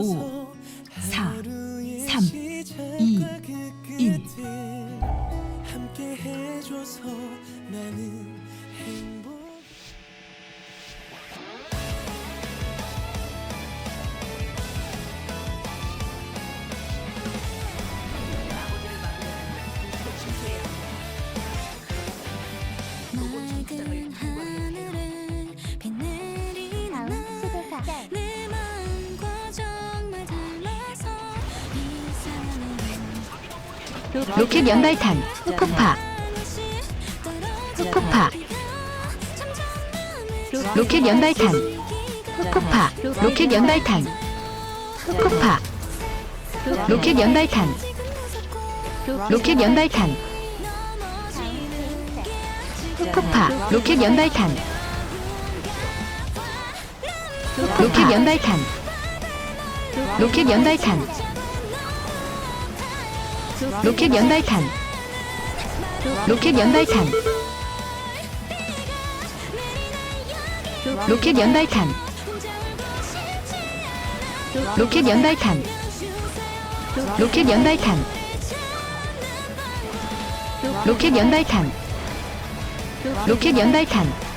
Ooh. 로켓 연발탄 폭파. 폭파. 로켓 연발탄 폭파. 로켓 연발탄 폭파. 로켓 연발탄 로켓 연발탄 폭파. 로켓 연발탄. 로켓 연발탄. 로켓 연발탄 로켓 연발탄. 로켓 연발탄. 로켓 연발탄. 로켓 연발탄. 로켓 연발탄. 로켓 연발탄. 로켓 연발탄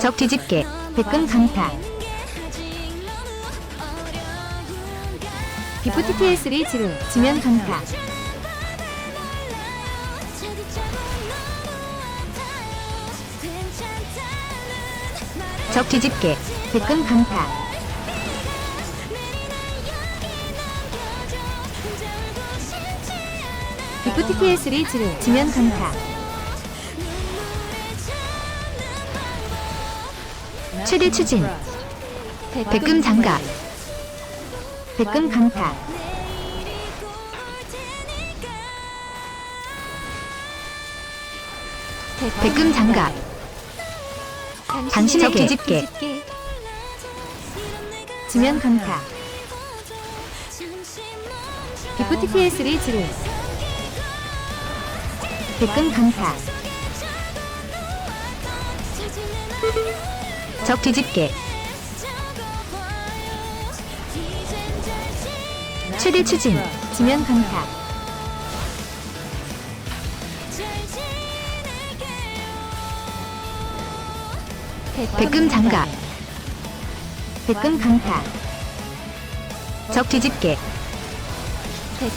적 뒤집개 백근 강타. 기프트 PS3 지루 지면 강타. 적 뒤집개 백근 강타. 기프트 PS3 지루 지면 강타 최대 추진. 백금 장갑 백금 강타. 백금 장갑 당신에게 뒤집개. 지면 강타. 기프트 PS3 지루 백금 강타 적 뒤집개 최대 추진 지면 강타. 백금 장갑 백금 강타. 적 뒤집개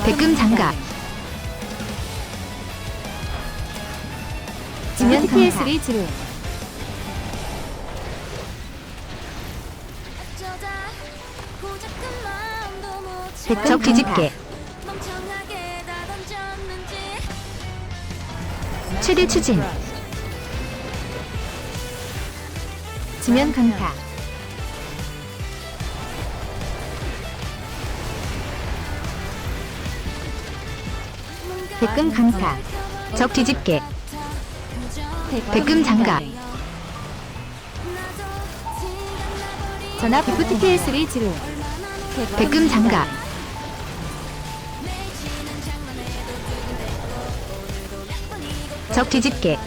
백금 장갑 지면 PS3 지루 적 뒤집개 최대 추진. 지면 강타. 백금 강타. 적 뒤집개 백금 장갑. 전압 기프트 PS3 지루. 백금 장갑 적지집게.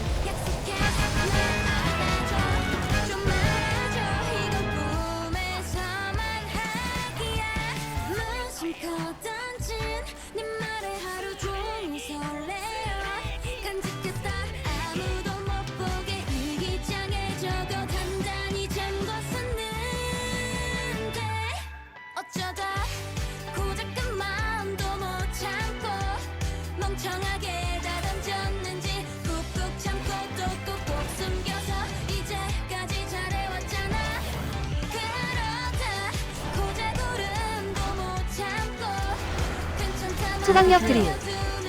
초강력 드릴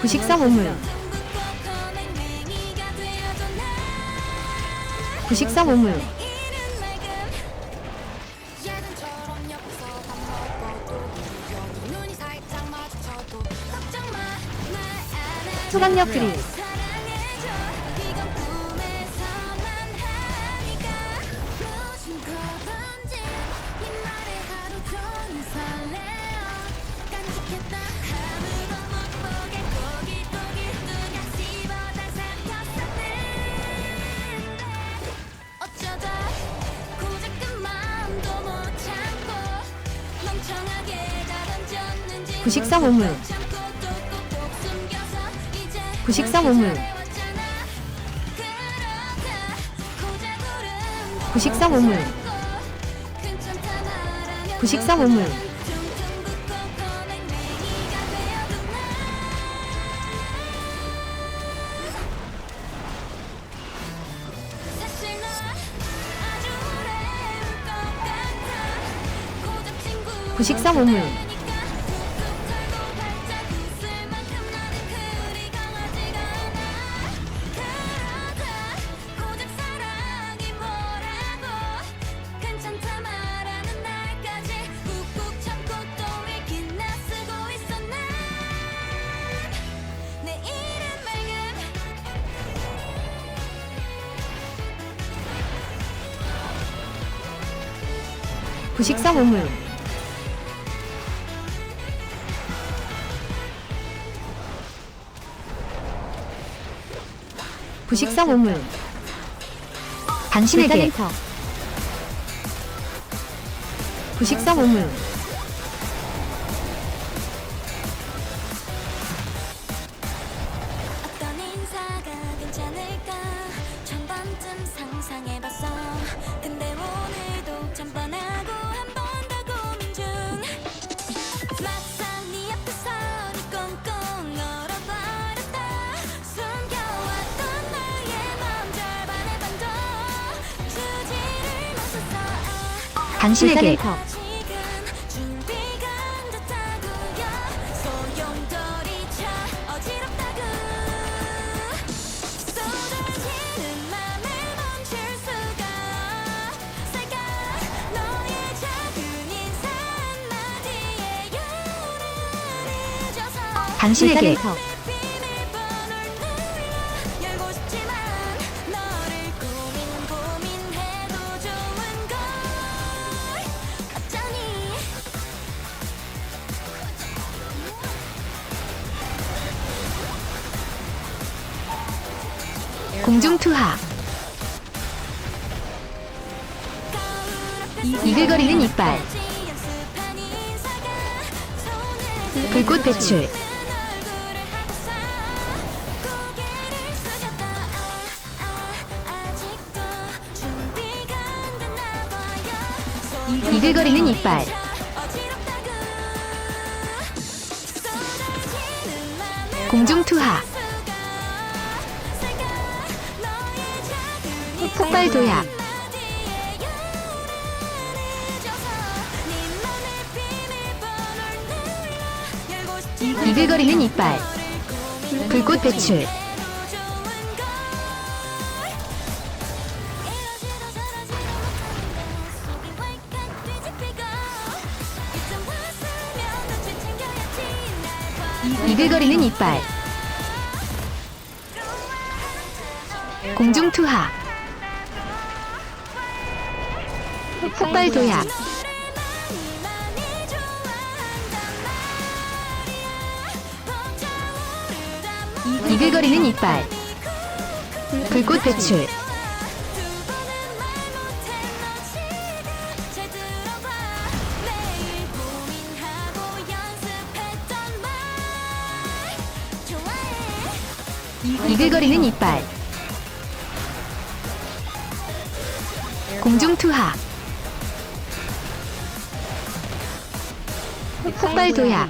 구식사 오물 구식사 오물. 초강력 드릴 부식성 우물 부식성 우물 부식성 우물 부식성 우물 부식성 우물 역사 오물 부식사 오물 당신에게. 부식사 그 오물 당신에게 당신에게 공중투하. 이글거리는 이빨. 불꽃 배출. 이글거리는 이빨. 공중투하. 폭발 도약 이글거리는 이빨. 불꽃 배출. 이글거리는 이빨. 공중투하. 폭발 도약 이글거리는 이빨. 불꽃 배출. 이글거리는 이빨. 공중투하. 폭발도야.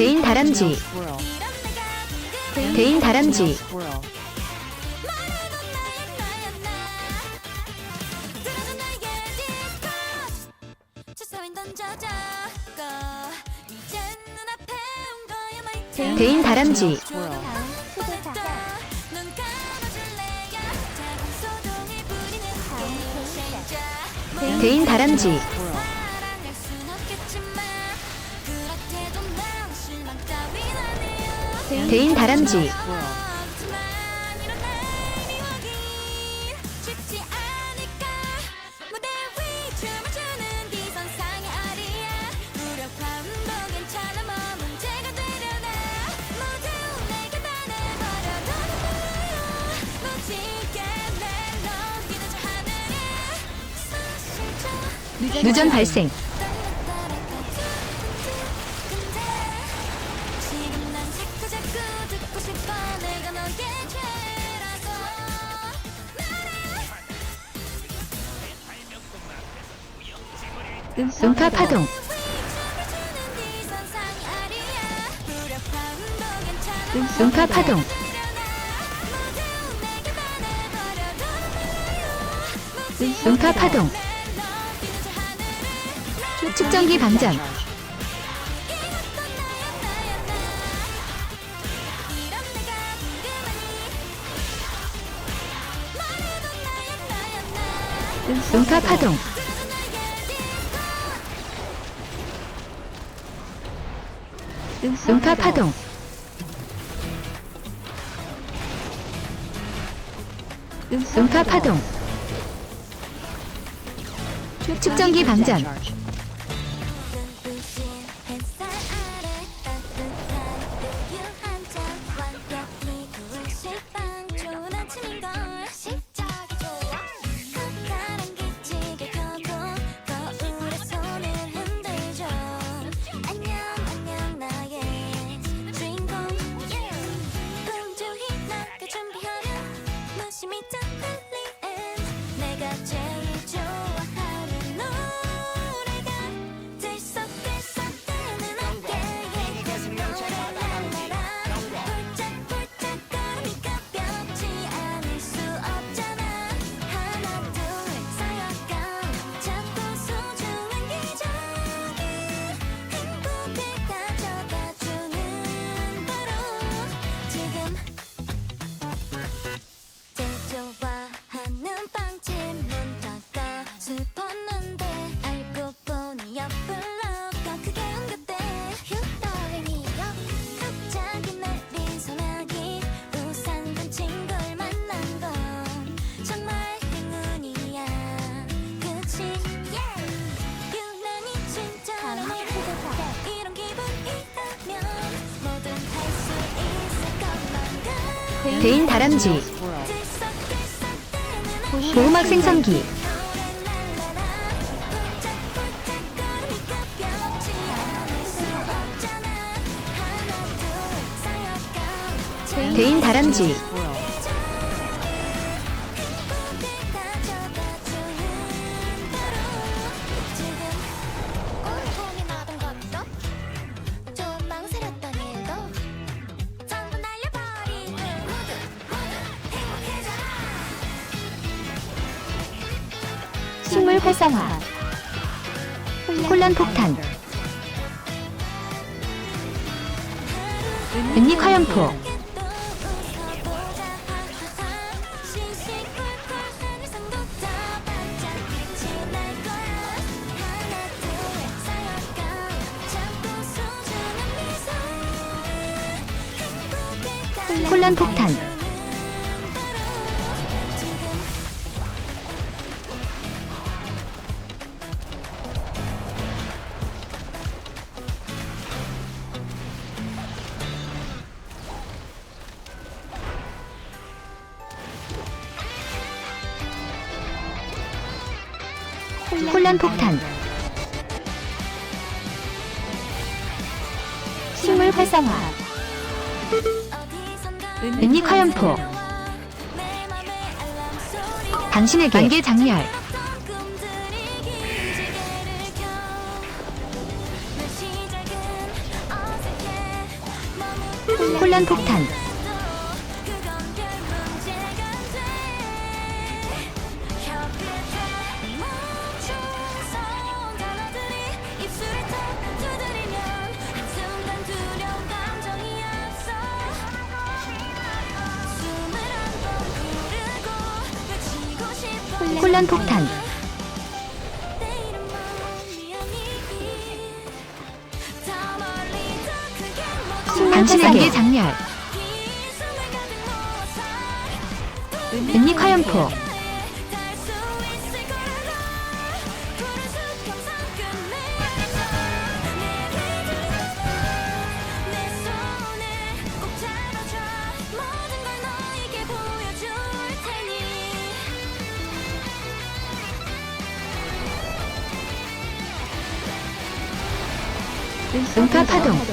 대인 다람쥐. 대인 다람쥐. 대인 다람쥐. 대인 다람쥐. 대인 다람쥐. 누전 발생. 음파 파동. 음파 파동. 음파 파동. 측정기 방전. 음파 파동. 음파 파동. 음파 파동. 측정기 방전. 대인 다람쥐. 보호막 생성기. 대인 다람쥐. 혼란 폭탄. 은닉 화염포. 혼란 폭탄. 콜 활성화. 은닉 화염포 당신에게 안개 장렬. 혼란 폭탄. 당신에게 장렬. 은닉 화염포. 음파 파동.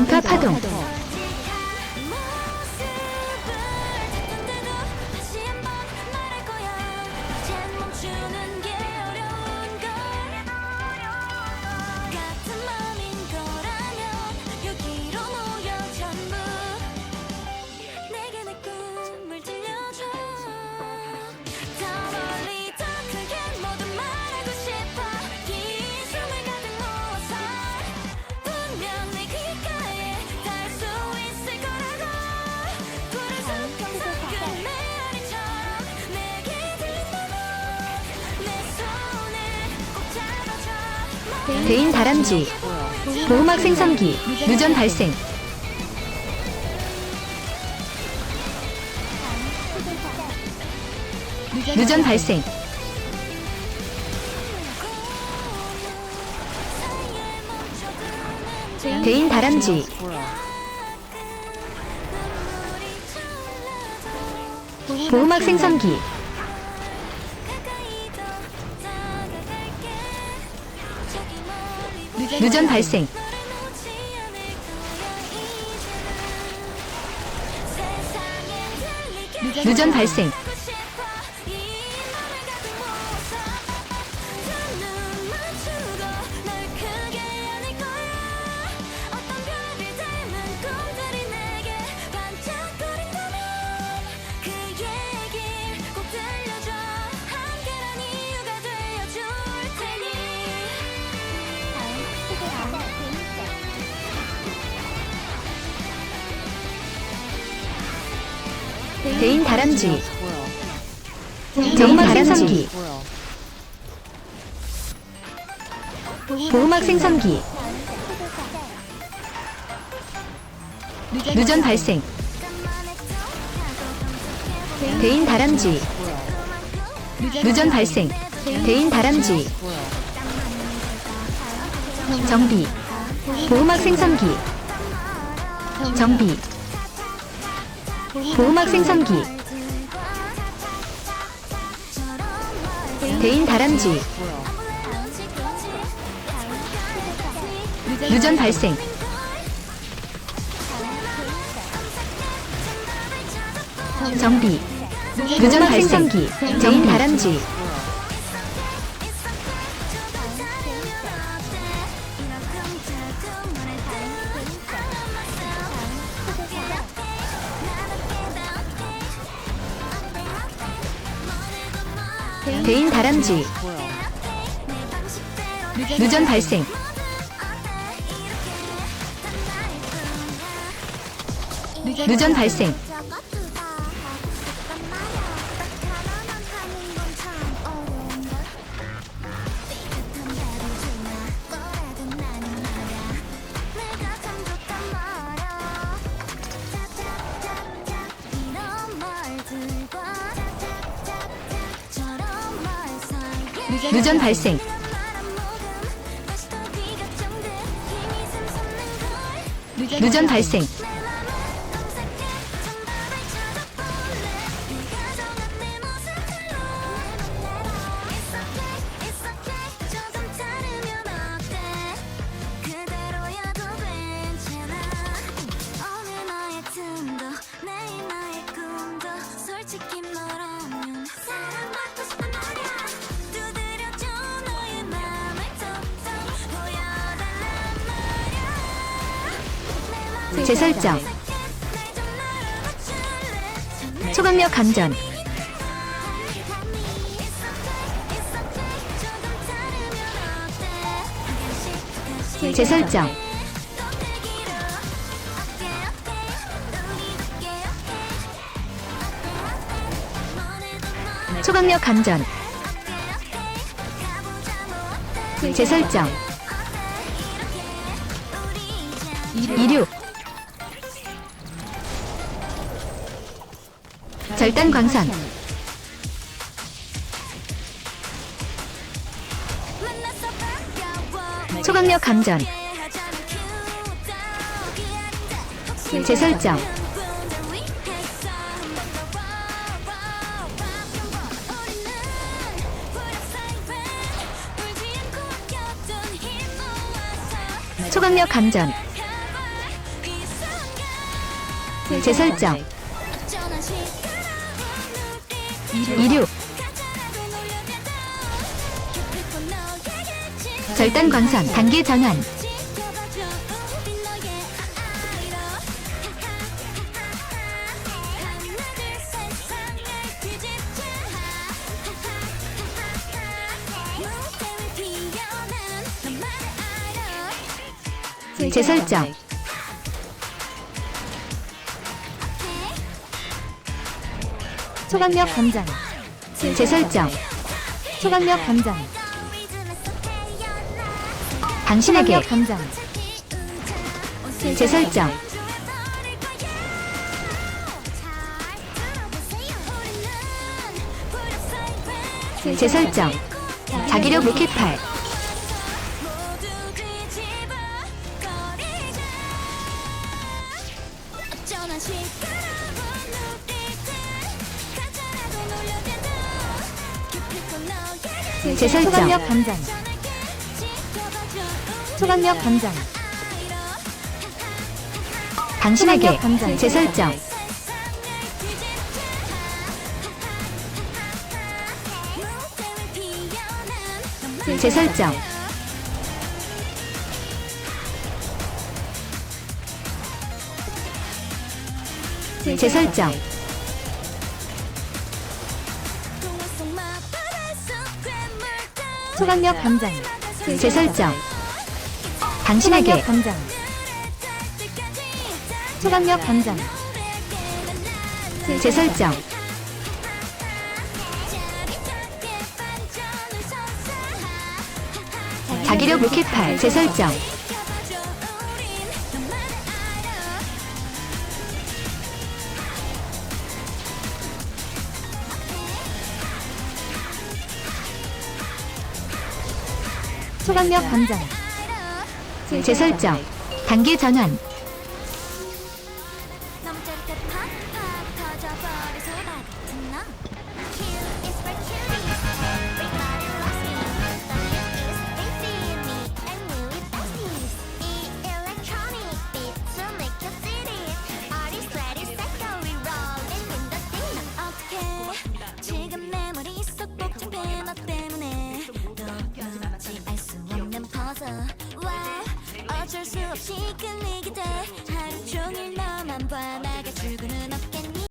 음파 파동. 대인 다람쥐, 보호막 생성기, 누전 발생. 누전 발생. 대인 다람쥐. 보호막 생성기. 누전 발생. 누전 발생. 대인 다람쥐. 보호막 생성기. 보호막 생산기. 누전 발생. 대인 다람쥐. 누전 발생. 대인 다람쥐. 정비. 보호막 생산기. 정비. 보호막 생성기. 대인 다람쥐. 유전 발생. 정비. 유전 발생기. 대인 다람쥐. 탐지 누전 발생. 누전 발생. 누전 발생. 누전 발생. 재설정. 초강력 감전. 재설정. 초강력 감전. 재설정. 이륙 절단 광선. 초강력 감전. 재설정. 초강력 감전. 재설정 이륙. 절단 광선 단계 전환. 재설정 초강력 감전. 재설정. 초강력 감전. 당신에게 감전. 재설정. 재설정. 자기력 로켓팔 재설정. 초강력 감전. 초강력 감전. 당신에게 감전. 재설정. 재설정. 재설정 초강력 감전 재설정. 당신에게 감전 초강력 감전 재설정. 자기력 로켓팔 재설정 초강력 감전 재설정 단계 전환